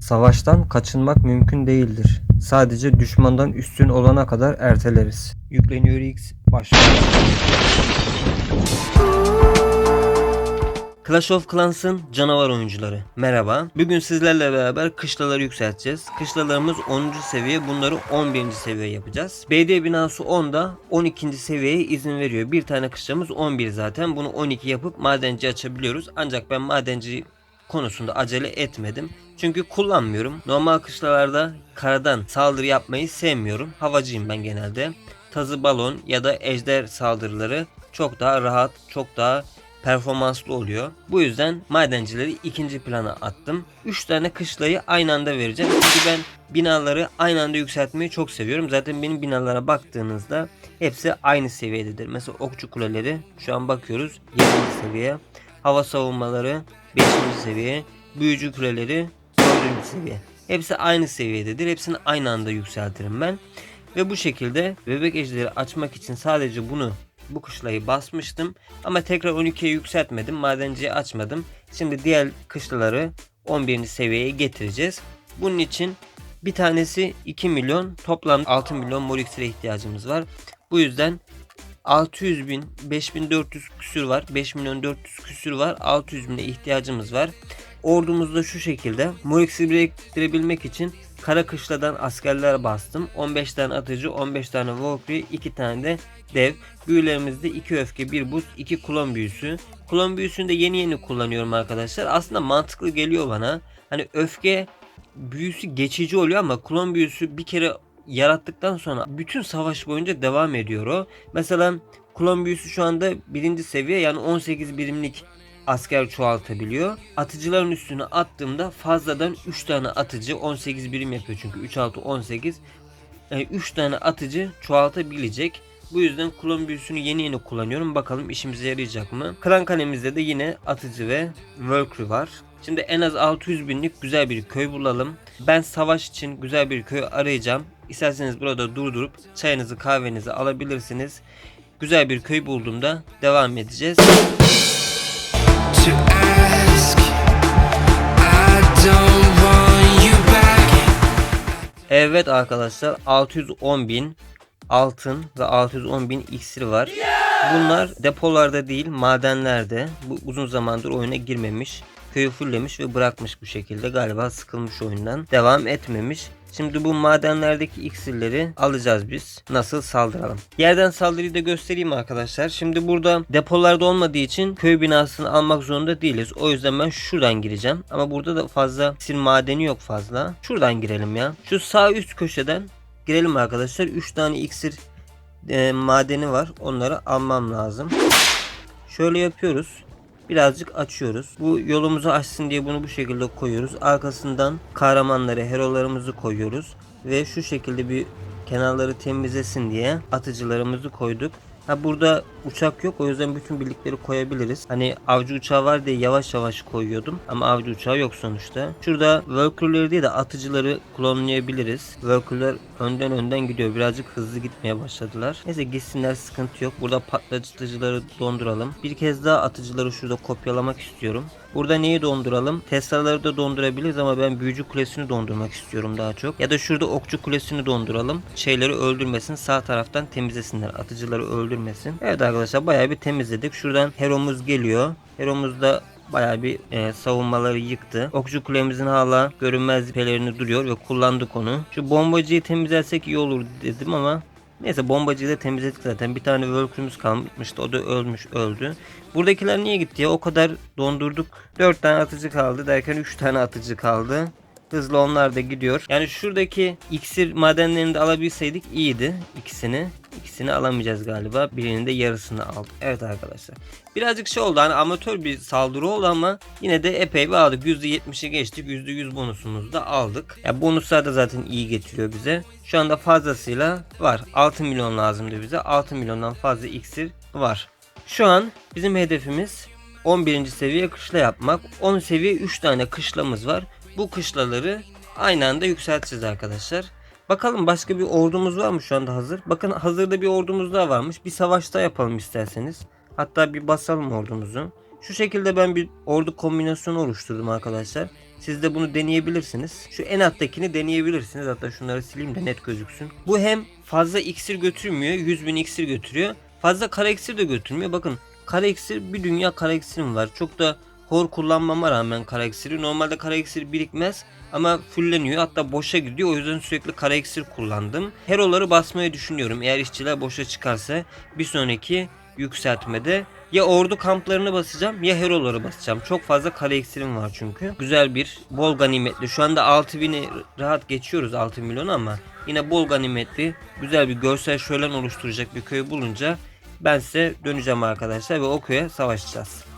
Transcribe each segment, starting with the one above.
Savaştan kaçınmak mümkün değildir. Sadece düşmandan üstün olana kadar erteleriz. Yükleniyor X başlıyor. Clash of Clans'ın canavar oyuncuları. Merhaba. Bugün sizlerle beraber kışlaları yükselteceğiz. Kışlalarımız 10. seviye, bunları 11. seviye yapacağız. BD binası 10'da 12. seviyeye izin veriyor. Bir tane kışlamız 11 zaten. Bunu 12 yapıp madenci açabiliyoruz. Ancak ben madenci konusunda acele etmedim. Çünkü kullanmıyorum. Normal kışlalarda karadan saldırı yapmayı sevmiyorum. Havacıyım ben genelde. Tazı balon ya da ejder saldırıları çok daha rahat, çok daha performanslı oluyor. Bu yüzden madencileri ikinci plana attım. 3 tane kışlayı aynı anda vereceğim. Çünkü ben binaları aynı anda yükseltmeyi çok seviyorum. Zaten benim binalara baktığınızda hepsi aynı seviyededir. Mesela okçu kuleleri şu an bakıyoruz 7. seviye. Hava savunmaları 5. seviye. Büyücü kuleleri 4. seviye. Hepsi aynı seviyededir. Hepsini aynı anda yükseltirim ben. Ve bu şekilde bebek ejderi açmak için sadece bunu bu kışlayı basmıştım. Ama tekrar 12'ye yükseltmedim. Madenciyi açmadım. Şimdi diğer kışlaları 11. seviyeye getireceğiz. Bunun için bir tanesi 2 milyon toplam 6 milyon mor iksire ihtiyacımız var. Bu yüzden 600 bin 5400 küsür var 5 milyon 400 küsür var 600 bine ihtiyacımız var. Ordumuzda şu şekilde. Mor iksir biriktirebilmek için kara kışladan askerler bastım. 15 tane atıcı 15 tane Valkyrie 2 tane de dev. Büyülerimizde 2 öfke 1 buz 2 klon büyüsü. Klon büyüsünü de yeni yeni kullanıyorum arkadaşlar. Aslında mantıklı geliyor bana. Hani öfke büyüsü geçici oluyor ama klon büyüsü bir kere yarattıktan sonra bütün savaş boyunca devam ediyor o. Mesela klon büyüsü şu anda birinci seviye yani 18 birimlik asker çoğaltabiliyor. Atıcıların üstüne attığımda fazladan 3 tane atıcı 18 birim yapıyor çünkü 3 6 18 3 tane atıcı çoğaltabilecek. Bu yüzden klon büyüsünü yeni yeni kullanıyorum. Bakalım işimize yarayacak mı? Klan kalemizde de yine atıcı ve Valkyrie var. Şimdi en az 600 binlik güzel bir köy bulalım. Ben savaş için güzel bir köy arayacağım. İsterseniz burada durdurup çayınızı kahvenizi alabilirsiniz. Güzel bir köy bulduğumda devam edeceğiz. ask. Evet arkadaşlar 610 bin altın ve 610 bin iksir var. Bunlar depolarda değil madenlerde. Bu uzun zamandır oyuna girmemiş. Köyü fulllemiş ve bırakmış bu şekilde. Galiba sıkılmış oyundan. Devam etmemiş. Şimdi bu madenlerdeki iksirleri alacağız biz. Nasıl saldıralım. Yerden saldırıyı da göstereyim arkadaşlar. Şimdi burada depolarda olmadığı için köy binasını almak zorunda değiliz. O yüzden ben şuradan gireceğim. Ama burada da fazla iksir madeni yok fazla. Şuradan girelim ya. Şu sağ üst köşeden girelim arkadaşlar. 3 tane iksir e, madeni var. Onları almam lazım. Şöyle yapıyoruz. Birazcık açıyoruz. Bu yolumuzu açsın diye bunu bu şekilde koyuyoruz. Arkasından kahramanları, herolarımızı koyuyoruz. Ve şu şekilde bir kenarları temizlesin diye atıcılarımızı koyduk. Ha burada uçak yok o yüzden bütün birlikleri koyabiliriz. Hani avcı uçağı var diye yavaş yavaş koyuyordum ama avcı uçağı yok sonuçta. Şurada Valkyrie'leri değil de atıcıları klonlayabiliriz. Valkyrie'ler önden önden gidiyor. Birazcık hızlı gitmeye başladılar. Neyse gitsinler sıkıntı yok. Burada patlatıcıları donduralım. Bir kez daha atıcıları şurada kopyalamak istiyorum. Burada neyi donduralım? Tesla'ları da dondurabiliriz ama ben büyücü kulesini dondurmak istiyorum daha çok. Ya da şurada okçu kulesini donduralım. Şeyleri öldürmesin. Sağ taraftan temizlesinler. Atıcıları öldürmesin. Evet arkadaşlar bayağı bir temizledik. Şuradan heromuz geliyor. Heromuz da bayağı bir e, savunmaları yıktı. Okçu kulemizin hala görünmez pelerini duruyor ve kullandık onu. Şu bombacıyı temizlersek iyi olur dedim ama Neyse bombacıyı da temizledik zaten. Bir tane Valkyrie'miz kalmıştı. O da ölmüş öldü. Buradakiler niye gitti ya? O kadar dondurduk. 4 tane atıcı kaldı derken 3 tane atıcı kaldı. Hızlı onlar da gidiyor. Yani şuradaki iksir madenlerini de alabilseydik iyiydi ikisini. İkisini alamayacağız galiba. Birinin de yarısını aldık. Evet arkadaşlar. Birazcık şey oldu hani amatör bir saldırı oldu ama yine de epey bir aldık. %70'i geçtik. %100 bonusumuzu da aldık. Ya bonuslar da zaten iyi getiriyor bize. Şu anda fazlasıyla var. 6 milyon lazımdı bize. 6 milyondan fazla iksir var. Şu an bizim hedefimiz 11. seviye kışla yapmak. 10 seviye 3 tane kışlamız var. Bu kışlaları aynı anda yükselteceğiz arkadaşlar. Bakalım başka bir ordumuz var mı şu anda hazır? Bakın hazırda bir ordumuz daha varmış. Bir savaşta yapalım isterseniz. Hatta bir basalım ordumuzu. Şu şekilde ben bir ordu kombinasyonu oluşturdum arkadaşlar. Siz de bunu deneyebilirsiniz. Şu en alttakini deneyebilirsiniz. Hatta şunları sileyim de net gözüksün. Bu hem fazla iksir götürmüyor. 100 bin iksir götürüyor. Fazla kara iksir de götürmüyor. Bakın kara iksir bir dünya kara iksirim var. Çok da hor kullanmama rağmen kara iksiri. Normalde kara iksir birikmez ama fulleniyor. Hatta boşa gidiyor. O yüzden sürekli kara iksir kullandım. Heroları basmayı düşünüyorum. Eğer işçiler boşa çıkarsa bir sonraki yükseltmede ya ordu kamplarını basacağım ya heroları basacağım. Çok fazla kare iksirim var çünkü. Güzel bir bol ganimetli. Şu anda 6000'i rahat geçiyoruz 6 milyon ama yine bol ganimetli güzel bir görsel şölen oluşturacak bir köy bulunca ben size döneceğim arkadaşlar ve o köye savaşacağız.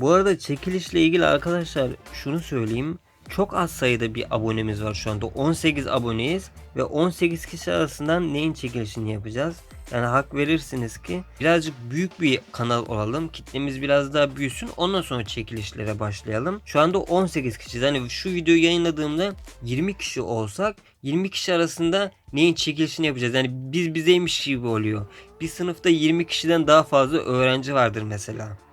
Bu arada çekilişle ilgili arkadaşlar şunu söyleyeyim. Çok az sayıda bir abonemiz var şu anda. 18 aboneyiz ve 18 kişi arasından neyin çekilişini yapacağız? Yani hak verirsiniz ki birazcık büyük bir kanal olalım. Kitlemiz biraz daha büyüsün. Ondan sonra çekilişlere başlayalım. Şu anda 18 kişiyiz. Hani şu videoyu yayınladığımda 20 kişi olsak 20 kişi arasında neyin çekilişini yapacağız? Yani biz bizeymiş gibi oluyor. Bir sınıfta 20 kişiden daha fazla öğrenci vardır mesela.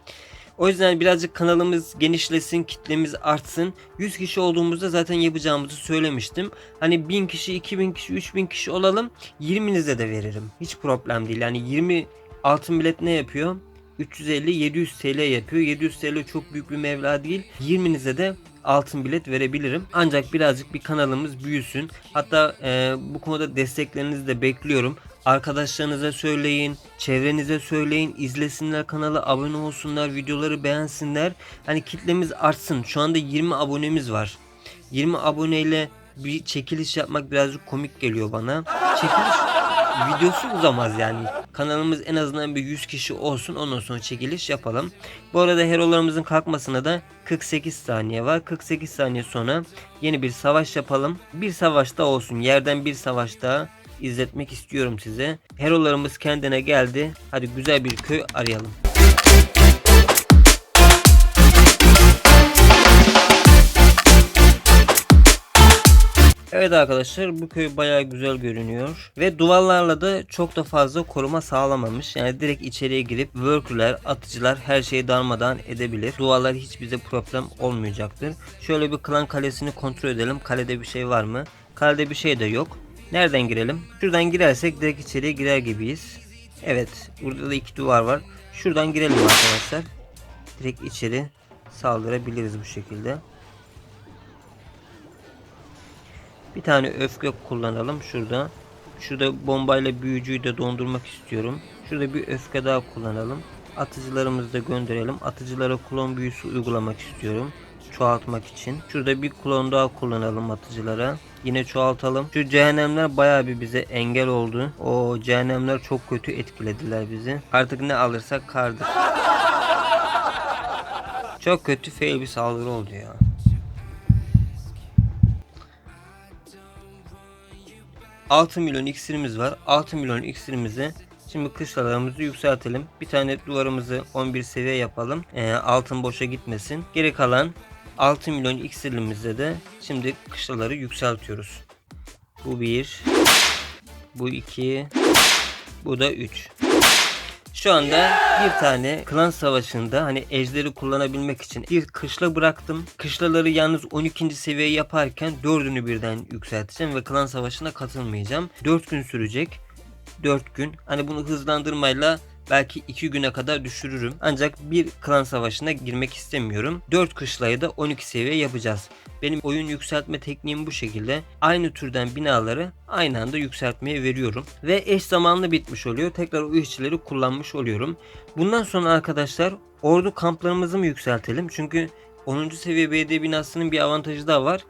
O yüzden birazcık kanalımız genişlesin, kitlemiz artsın. 100 kişi olduğumuzda zaten yapacağımızı söylemiştim. Hani 1000 kişi, 2000 kişi, 3000 kişi olalım. 20'nize de veririm. Hiç problem değil. Yani 20 altın bilet ne yapıyor? 350 700 TL yapıyor. 700 TL çok büyük bir meblağ değil. 20'nize de altın bilet verebilirim. Ancak birazcık bir kanalımız büyüsün. Hatta e, bu konuda desteklerinizi de bekliyorum. Arkadaşlarınıza söyleyin, çevrenize söyleyin, izlesinler kanalı, abone olsunlar, videoları beğensinler. Hani kitlemiz artsın. Şu anda 20 abonemiz var. 20 aboneyle bir çekiliş yapmak birazcık komik geliyor bana. Çekiliş videosu uzamaz yani. Kanalımız en azından bir 100 kişi olsun ondan sonra çekiliş yapalım. Bu arada herolarımızın kalkmasına da 48 saniye var. 48 saniye sonra yeni bir savaş yapalım. Bir savaş daha olsun. Yerden bir savaş daha izletmek istiyorum size. Herolarımız kendine geldi. Hadi güzel bir köy arayalım. Evet arkadaşlar bu köy bayağı güzel görünüyor. Ve duvarlarla da çok da fazla koruma sağlamamış. Yani direkt içeriye girip worker'ler, atıcılar her şeyi darmadan edebilir. Duvarlar hiç bize problem olmayacaktır. Şöyle bir klan kalesini kontrol edelim. Kalede bir şey var mı? Kalede bir şey de yok. Nereden girelim? Şuradan girersek direkt içeriye girer gibiyiz. Evet burada da iki duvar var. Şuradan girelim arkadaşlar. Direkt içeri saldırabiliriz bu şekilde. Bir tane öfke kullanalım şurada. Şurada bombayla büyücüyü de dondurmak istiyorum. Şurada bir öfke daha kullanalım. Atıcılarımızı da gönderelim. Atıcılara klon büyüsü uygulamak istiyorum. Çoğaltmak için. Şurada bir klon daha kullanalım atıcılara. Yine çoğaltalım. Şu cehennemler bayağı bir bize engel oldu. O cehennemler çok kötü etkilediler bizi. Artık ne alırsak kardır. Çok kötü fail bir saldırı oldu ya. Altı milyon iksirimiz var. 6 milyon iksirimizi şimdi kışlalarımızı yükseltelim. Bir tane duvarımızı 11 seviye yapalım. Ee, altın boşa gitmesin. Geri kalan 6 milyon iksirimizde de şimdi kışlaları yükseltiyoruz. Bu 1 Bu 2 Bu da 3 şu anda bir tane klan savaşında hani ejderi kullanabilmek için bir kışla bıraktım. Kışlaları yalnız 12. seviye yaparken 4'ünü birden yükselteceğim ve klan savaşına katılmayacağım. 4 gün sürecek. 4 gün. Hani bunu hızlandırmayla belki 2 güne kadar düşürürüm. Ancak bir klan savaşına girmek istemiyorum. 4 kışlayı da 12 seviye yapacağız. Benim oyun yükseltme tekniğim bu şekilde. Aynı türden binaları aynı anda yükseltmeye veriyorum. Ve eş zamanlı bitmiş oluyor. Tekrar o işçileri kullanmış oluyorum. Bundan sonra arkadaşlar ordu kamplarımızı mı yükseltelim? Çünkü 10. seviye BD binasının bir avantajı daha var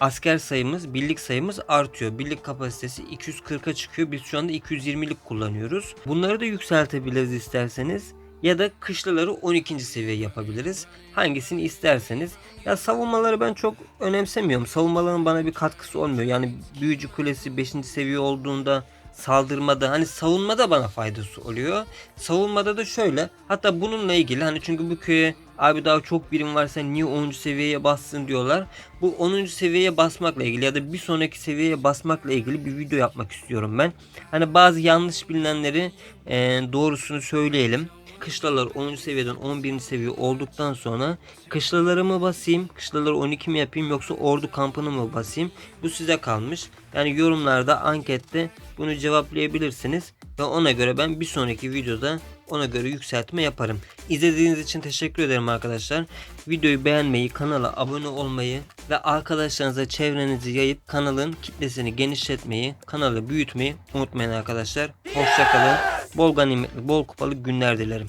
asker sayımız, birlik sayımız artıyor. Birlik kapasitesi 240'a çıkıyor. Biz şu anda 220'lik kullanıyoruz. Bunları da yükseltebiliriz isterseniz. Ya da kışlaları 12. seviye yapabiliriz. Hangisini isterseniz. Ya savunmaları ben çok önemsemiyorum. Savunmaların bana bir katkısı olmuyor. Yani büyücü kulesi 5. seviye olduğunda saldırmada hani savunmada bana faydası oluyor. Savunmada da şöyle hatta bununla ilgili hani çünkü bu köye abi daha çok birim varsa niye 10. seviyeye bassın diyorlar. Bu 10. seviyeye basmakla ilgili ya da bir sonraki seviyeye basmakla ilgili bir video yapmak istiyorum ben. Hani bazı yanlış bilinenleri e, doğrusunu söyleyelim. Kışlalar 10. seviyeden 11. seviye olduktan sonra kışlaları mı basayım, kışlaları 12 mi yapayım yoksa ordu kampını mı basayım? Bu size kalmış. Yani yorumlarda, ankette bunu cevaplayabilirsiniz ve ona göre ben bir sonraki videoda ona göre yükseltme yaparım. İzlediğiniz için teşekkür ederim arkadaşlar. Videoyu beğenmeyi, kanala abone olmayı ve arkadaşlarınıza çevrenizi yayıp kanalın kitlesini genişletmeyi, kanalı büyütmeyi unutmayın arkadaşlar. Hoşçakalın bol ganimetli, bol kupalı günler dilerim.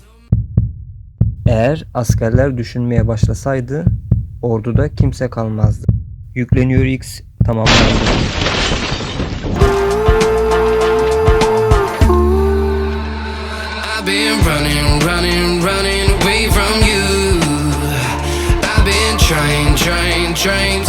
Eğer askerler düşünmeye başlasaydı orduda kimse kalmazdı. Yükleniyor X tamamlandı. been running, running, running away from you. I've been trying, trying, trying